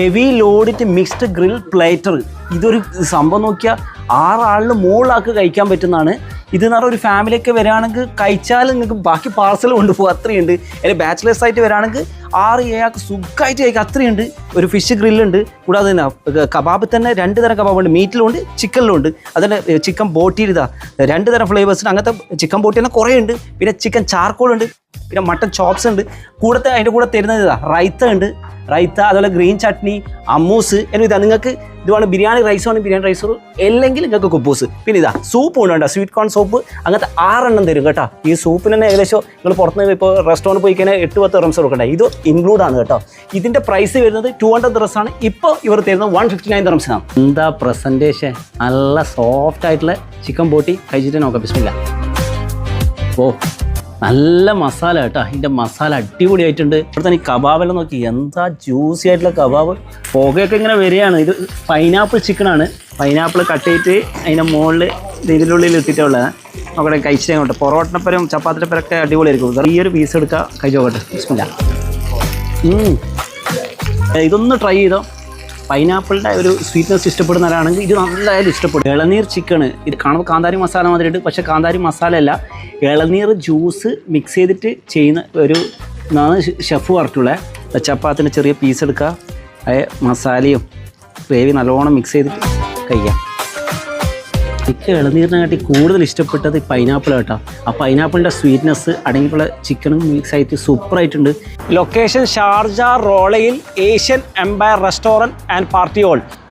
Heavy loaded mixed grill platter. ഇതൊരു സംഭവം നോക്കിയാൽ ആറാളിന് മുകളിലാക്ക് കഴിക്കാൻ പറ്റുന്നതാണ്. ഇത് എന്ന് പറഞ്ഞാൽ ഒരു ഫാമിലിയൊക്കെ വരികയാണെങ്കിൽ കഴിച്ചാൽ നിങ്ങൾക്ക് ബാക്കി പാർസൽ കൊണ്ടുപോകും അത്രയുണ്ട്. അല്ലെങ്കിൽ ബാച്ചിലേഴ്സ് ആയിട്ട് വരികയാണെങ്കിൽ ആറ് ഏഴാൾക്ക് സുഖമായിട്ട് കഴിക്കുക അത്രയുണ്ട്. ഒരു ഫിഷ് ഗ്രില്ലുണ്ട് കൂടാതെ തന്നെ കബാബ് തന്നെ രണ്ട് തരം കബാബ് ഉണ്ട്. മീറ്റിലുണ്ട് ചിക്കനിലുണ്ട് അതിന്റെ ചിക്കൻ ബോട്ടിയിൽ ഇതാ. രണ്ട് തരം ഫ്ലേവേഴ്സിന് അങ്ങനത്തെ ചിക്കൻ ബോട്ടി തന്നെ കുറേ ഉണ്ട്. പിന്നെ ചിക്കൻ ചാർക്കോൾ ഉണ്ട്. പിന്നെ മട്ടൺ ചോപ്സ് ഉണ്ട്. കൂടത്തെ അതിന്റെ കൂടെ തരുന്നത് ഇതാ. റൈത്ത ഉണ്ട്. റൈത്ത അതുപോലെ ഗ്രീൻ ചട്നി അമ്മൂസ് എന്നും ഇതാ. നിങ്ങൾക്ക് ഇതുമാണ് ബിരിയാണി റൈസ് ആണ് ബിരിയാണി റൈസ് അല്ലെങ്കിൽ നിങ്ങൾക്ക് കുപ്പൂസ് പിന്നെ ഇതാ സൂപ്പ് ഉണ്ട്? സ്വീറ്റ് കോൺ സോപ്പ് അങ്ങനത്തെ ആറെണ്ണം തരും കേട്ടോ. ഈ സൂപ്പിന് തന്നെ ഏകദേശം നിങ്ങൾ പുറത്തുനിന്ന് ഇപ്പോൾ റെസ്റ്റോറന്റ് പോയി കഴിഞ്ഞാൽ എട്ട് പത്ത് റംസ് കൊടുക്കണ്ടേ? ഇത് ഇൻക്ലൂഡ് ആണ് കേട്ടോ. ഇതിന്റെ പ്രൈസ് വരുന്നത് ടു ഹൺഡ്രഡ് റംസ് ആണ്. ഇപ്പോൾ ഇവർ തരുന്നത് വൺ ഫിഫ്റ്റി നയൻ റംസിനാണ് എന്താ പ്രസന്റേഷൻ നല്ല സോഫ്റ്റ് ആയിട്ടുള്ള ചിക്കൻ ബോട്ടി കഴിച്ചിട്ട് നോക്കാം. ബിസ്മില്ല. ഓ നല്ല മസാല കേട്ടോ. അതിന്റെ മസാല അടിപൊളിയായിട്ടുണ്ട്. ഇവിടെ തന്നെ ഈ കബാബെല്ലാം നോക്കി എന്താ ജ്യൂസി ആയിട്ടുള്ള കബാബ്. പുകയൊക്കെ ഇങ്ങനെ വരികയാണ്. ഇത് പൈനാപ്പിൾ ചിക്കനാണ് പൈനാപ്പിൾ കട്ട് ചെയ്തിട്ട് അതിന്റെ മുകളിൽ ഇതിനുള്ളിൽ ഇട്ടിട്ടുള്ളത് നോക്കട്ടെ കഴിച്ചിട്ട് അങ്ങോട്ട്. പൊറോട്ടപ്പരം ചപ്പാത്തിപ്പരൊക്കെ അടിപൊളിയായിരിക്കും. ഈ ഒരു പീസ് എടുക്കുക കഴിച്ചു നോക്കട്ടെ. ബിസ്മില്ല. ഉം. ഇതൊന്ന് ട്രൈ ചെയ്തോ. പൈനാപ്പിളിന്റെ ഒരു സ്വീറ്റ്നെസ് ഇഷ്ടപ്പെടുന്നവരാണെങ്കിൽ ഇത് നല്ലതായാലും ഇഷ്ടപ്പെടും. ഇളനീർ ചിക്കൻ ഇത് കാണുമ്പോൾ കാന്താരി മസാല മാതിരിയുണ്ട്. പക്ഷേ കാന്താരി മസാല അല്ല ഇളനീർ ജ്യൂസ് മിക്സ് ചെയ്തിട്ട് ചെയ്യുന്ന ഒരു എന്നാണ് ഷെഫ് പറഞ്ഞിട്ടുള്ളത് ചപ്പാത്തിന്റെ ചെറിയ പീസ് എടുക്കുക. മസാലയും ഗ്രേവി നല്ലോണം മിക്സ് ചെയ്തിട്ട് കഴിക്കാം. എനിക്ക് ഇളനീരിനെക്കാട്ടി കൂടുതൽ ഇഷ്ടപ്പെട്ടത് പൈനാപ്പിൾ കേട്ടോ ആ പൈനാപ്പിളിന്റെ സ്വീറ്റ്നെസ് അടങ്ങിയിട്ടുള്ള ചിക്കനും മിക്സ് ആയിട്ട് സൂപ്പറായിട്ടുണ്ട് location Sharjah റോളയിൽ Asian empire restaurant and party hall